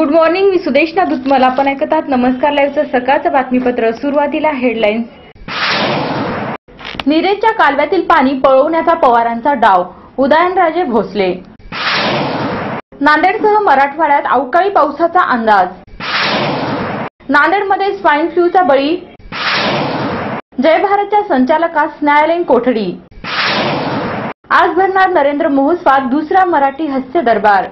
Good morning मी सुदेशना दुत्मल. आपण ऐकत आहात नमस्कार लाईव्हचं सकाळचं बातमीपत्र. सुरुवातीला हेडलाईन्स मिरेजच्या कालव्यातील पाणी पळवण्याचा पवारांचा डाव. उदयनराजे भोसले. नांदेडसह मराठवाड्यात अवकाळी पावसाचा अंदाज. नांदेडमध्ये स्वाईन फ्लूचा बळी. जय भारतच्या संचालकास न्यायालयीन कोठडी. आज भरणार नरेंद्र महोत्सवात दुसरा मराठी हास्य दरबार.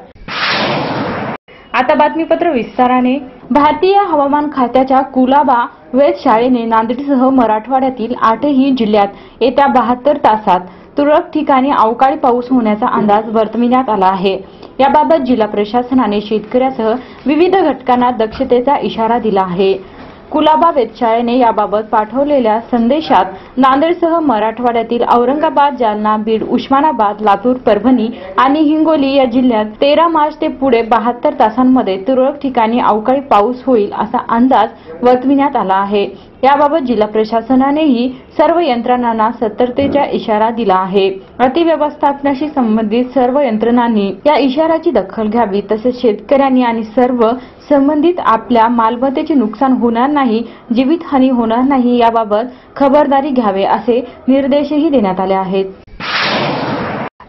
आता बातमीपत्र विस्ताराने. भारतीय हवामान खात्याच्या कुलाबा वेधशाळेने नांदेडसह मराठवाड्यातील आठही जिल्ह्यात येत्या बहात्तर तासात तुरळक ठिकाणी अवकाळी पाऊस होण्याचा अंदाज वर्तविण्यात आला आहे. याबाबत जिल्हा प्रशासनाने शेतकऱ्यासह विविध घटकांना दक्षतेचा इशारा दिला आहे. कुलाबा वेधशाळेने याबाबत पाठवलेल्या संदेशात नांदेडसह मराठवाड्यातील औरंगाबाद जालना बीड उस्मानाबाद लातूर परभणी आणि हिंगोली या जिल्ह्यात तेरा मार्च ते पुढे बहात्तर तासांमध्ये तुरळक ठिकाणी अवकाळी पाऊस होईल असा अंदाज वर्तविण्यात आला आहे. याबाबत जिल्हा प्रशासनानेही सर्व यंत्रणांना सतर्कतेचा इशारा दिला आहे. अतिव्यवस्थापनाशी संबंधित सर्व यंत्रणांनी या इशाराची दखल घ्यावी तसेच शेतकऱ्यांनी आणि सर्व संबंधित आपल्या मालमत्तेचे नुकसान होणार नाही जीवितहानी होणार नाही याबाबत खबरदारी घ्यावे असे निर्देशही देण्यात आले आहेत.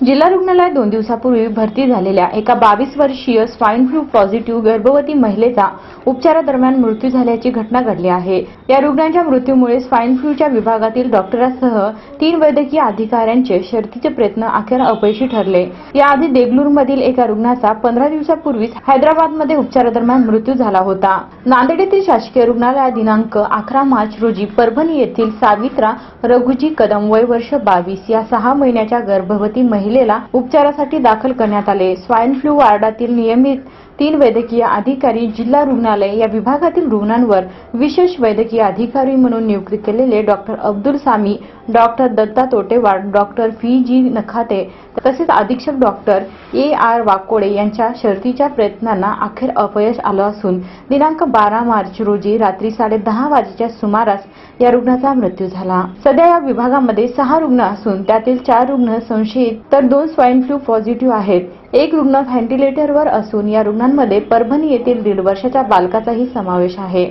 जिल्हा रुग्णालयात दोन दिवसापूर्वी भरती झालेल्या एका बावीस वर्षीय स्वाईन फ्लू पॉझिटिव्ह गर्भवती महिलेचा उपचारादरम्यान मृत्यू झाल्याची घटना घडली आहे. या रुग्णांच्या मृत्यूमुळे स्वाईन फ्लूच्या विभागातील डॉक्टरांसह तीन वैद्यकीय अधिकाऱ्यांचे शर्थीचे प्रयत्न अखेर अपयशी ठरले. याआधी देगलूरमधील एका रुग्णाचा पंधरा दिवसापूर्वीच हैदराबादमध्ये उपचारादरम्यान मृत्यू झाला होता. नांदेड येथील शासकीय रुग्णालयात दिनांक अकरा मार्च रोजी परभणी येथील सावित्रा रघुजी कदम वय वर्ष बावीस या सहा महिन्याच्या गर्भवती महिलेला उपचारासाठी दाखल करण्यात आले. स्वाईन फ्लू वार्डातील नियमित तीन वैद्यकीय अधिकारी जिल्हा रुग्णालय या विभागातील रुग्णांवर विशेष वैद्यकीय अधिकारी म्हणून नियुक्त केलेले doctor Abdul Sami doctor Datta Totewad doctor P G Nakhate तसेच अधीक्षक डॉक्टर ए आर वाकोडे यांच्या शर्तीच्या प्रयत्नांना अखेर अपयश आलं असून दिनांक बारा मार्च रोजी रात्री साडेदहा वाजेच्या सुमारास या रुग्णाचा मृत्यू झाला. सध्या या विभागामध्ये सहा रुग्ण असून त्यातील चार रुग्ण संशयित तर दोन स्वाईन फ्लू पॉझिटिव्ह आहेत. एक रुग्ण व्हेंटिलेटरवर असून या रुग्णांमध्ये परभणी येथील दीड वर्षाच्या बालकाचाही समावेश आहे.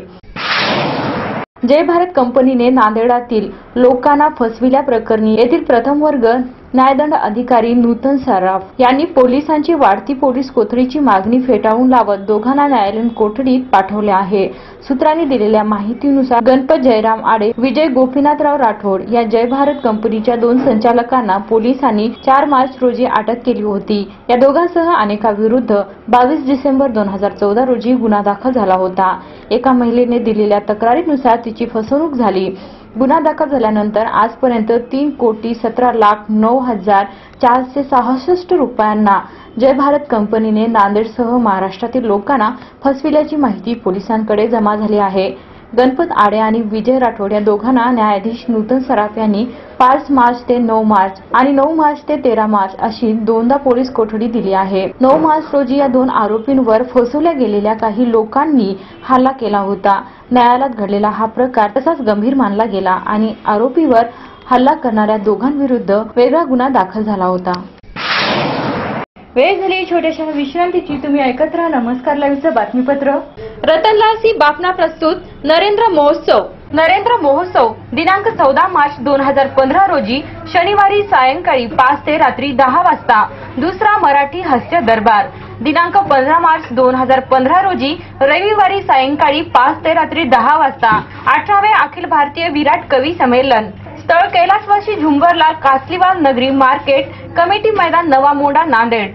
जय भारत कंपनीने नांदेडातील लोकांना फसविल्याप्रकरणी येथील प्रथम वर्ग न्यायदंड अधिकारी नूतन सराफ यांनी पोलिसांची वाढती पोलीस कोठडीची मागणी फेटाळून लावत दोघांना न्यायालयीन कोठडीत पाठवले आहे. सूत्रांनी दिलेल्या माहितीनुसार गणपत जयराम आडे विजय गोपीनाथराव राठोड या जय भारत कंपनीच्या दोन संचालकांना पोलिसांनी चार मार्च रोजी अटक केली होती. या दोघांसह अनेकाविरुद्ध बावीस डिसेंबर दोन हजार चौदा रोजी गुन्हा दाखल झाला होता. एका महिलेने दिलेल्या तक्रारीनुसार तिची फसवणूक झाली. गुन्हा दाखल झाल्यानंतर आजपर्यंत तीन कोटी सतरा लाख नऊ हजार चारशे सहासष्ट रुपयांना जय भारत कंपनीने नांदेडसह महाराष्ट्रातील लोकांना फसविल्याची माहिती पोलिसांकडे जमा झाली आहे. गणपत आडे आणि विजय राठोड या दोघांना न्यायाधीश नूतन सराफ यांनी पाच मार्च ते नऊ मार्च आणि नऊ मार्च ते तेरा मार्च अशी दोनदा पोलीस कोठडी दिली आहे. नऊ मार्च रोजी या दोन आरोपींवर फसवल्या गेलेल्या काही लोकांनी हल्ला केला होता. न्यायालयात घडलेला हा प्रकार तसाच गंभीर मानला गेला आणि आरोपीवर हल्ला करणाऱ्या दोघांविरुद्ध वेगळा गुन्हा दाखल झाला होता. वेळ झाली छोट्याशा विश्रांतीची. तुम्ही ऐकत राहा नमस्कार लाईव्हचं बातमीपत्र. रतनलाल सी बापना प्रस्तुत नरेंद्र महोत्सव. नरेंद्र महोत्सव दिनांक चौदा मार्च दोन हजार पंधरा रोजी शनिवारी सायंकाळी पाच ते रात्री दहा वाजता. दुसरा मराठी हास्य दरबार. दिनांक पंधरा मार्च दोन हजार पंधरा रोजी रविवारी सायंकाळी पाच ते रात्री दहा वाजता. अठरावे अखिल भारतीय विराट कवी संमेलन. स्थळ कैलासवासी झुंबरलाल कासलीवाल नगरी मार्केट कमिटी मैदान नवा मोंडा नांदेड.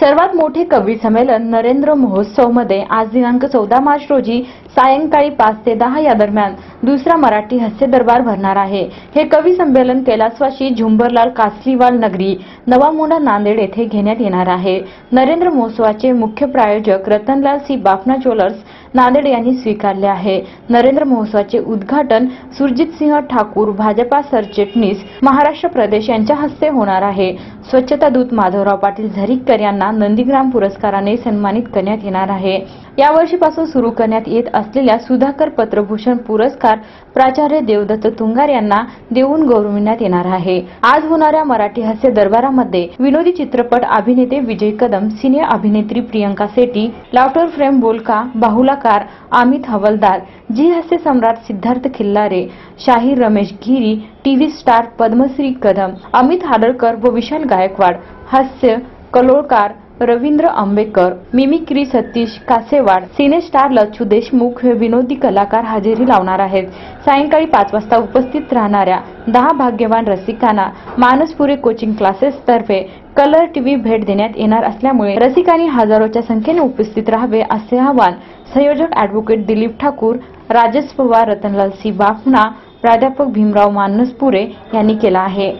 सर्वात मोठे कवी संमेलन नरेंद्र महोत्सवमध्ये आज दिनांक चौदा मार्च रोजी सायंकाळी पाच ते दहा या दरम्यान दुसरा मराठी हास्य दरबार भरणार आहे. हे कवी संमेलन कैलासवाशी झुंबरलाल कासलीवाल नगरी नवामुंडा नांदेड येथे घेण्यात येणार आहे. नरेंद्र महोत्सवाचे मुख्य प्रायोजक रतनलाल सी बाफना ज्वेलर्स नांदेड यांनी स्वीकारले आहे. नरेंद्र महोत्सवाचे उद्घाटन सुरजित सिंह ठाकूर भाजपा सरचिटणीस महाराष्ट्र प्रदेश यांच्या हस्ते होणार आहे. स्वच्छता दूत माधवराव पाटील झरीकर यांना नंदीग्राम पुरस्काराने सन्मानित करण्यात येणार आहे. यावर्षीपासून सुरू करण्यात येत असलेल्या सुधाकर पत्रभूषण पुरस्कार प्राचार्य देवदत्त तुंगार यांना देऊन गौरविण्यात येणार आहे. आज होणाऱ्या मराठी हास्य दरबारामध्ये विनोदी चित्रपट अभिनेते विजय कदम सिने अभिनेत्री प्रियंका सेटी लावटर फ्रेम बोलका बाहुलाकार अमित हवलदार जी हास्य सम्राट सिद्धार्थ खिल्लारे शाहीर रमेश गिरी टीव्ही स्टार पद्मश्री कदम अमित हाडळकर व विशाल गायकवाड हास्य कलोळकार रवींद्र आंबेकर मिमिक्री सतीश कासेवाड सिनेस्टार लच्छू देशमुख हे विनोदी कलाकार हजेरी लावणार आहेत. सायंकाळी पाच वाजता उपस्थित राहणाऱ्या दहा भाग्यवान रसिकांना मानसपुरे कोचिंग क्लासेस तर्फे कलर टीव्ही भेट देण्यात येणार असल्यामुळे रसिकांनी हजारोच्या संख्येने उपस्थित राहावे असे आवाहन संयोजक अॅडव्होकेट दिलीप ठाकूर राजेश पवार रतनलाल सी. बाफना प्राध्यापक भीमराव मानसपुरे यांनी केला आहे.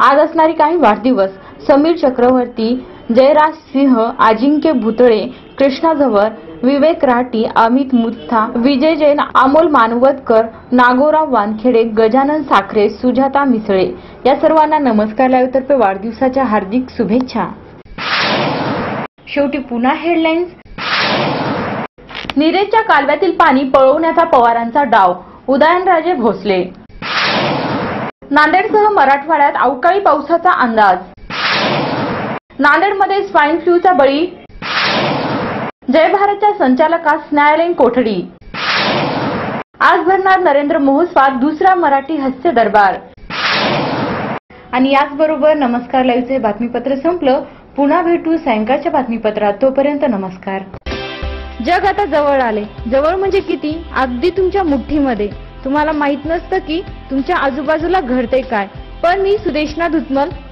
आज असणारी काही वाढदिवस समीर चक्रवर्ती जयराज सिंह अजिंक्य भुतळे कृष्णा झवर विवेक राठी अमित मुत्था विजय जैन अमोल मानवतकर नागोराव वानखेडे गजानन साखरे सुजाता मिसळे. या सर्वांना नमस्कार. लाईव्ह वाढदिवसाच्या हार्दिक शुभेच्छा. शेवटी पुन्हा हेडलाईन्स नीरेजच्या कालव्यातील पाणी पळवण्याचा पवारांचा डाव. उदयनराजे भोसले. नांदेडसह मराठवाड्यात अवकाळी पावसाचा अंदाज. नांदेडमध्ये स्वाईन फ्लूचा बळी. जय भारतच्या संचालकास न्यायालयीन कोठडी. आज भरणार नरेंद्र महोत्सवात दुसरा मराठी हास्य दरबार. आणि याचबरोबर नमस्कार लाईव्हचे बातमीपत्र संपलं. पुन्हा भेटू सायंकाळच्या बातमीपत्रात. तोपर्यंत नमस्कार. जग आता जवळ आले. जवळ म्हणजे किती? अगदी तुमच्या मुठ्ठीमध्ये. तुम्हाला माहीत नसतं की तुमच्या आजूबाजूला घडते काय. पण मी सुदेशना धुतमल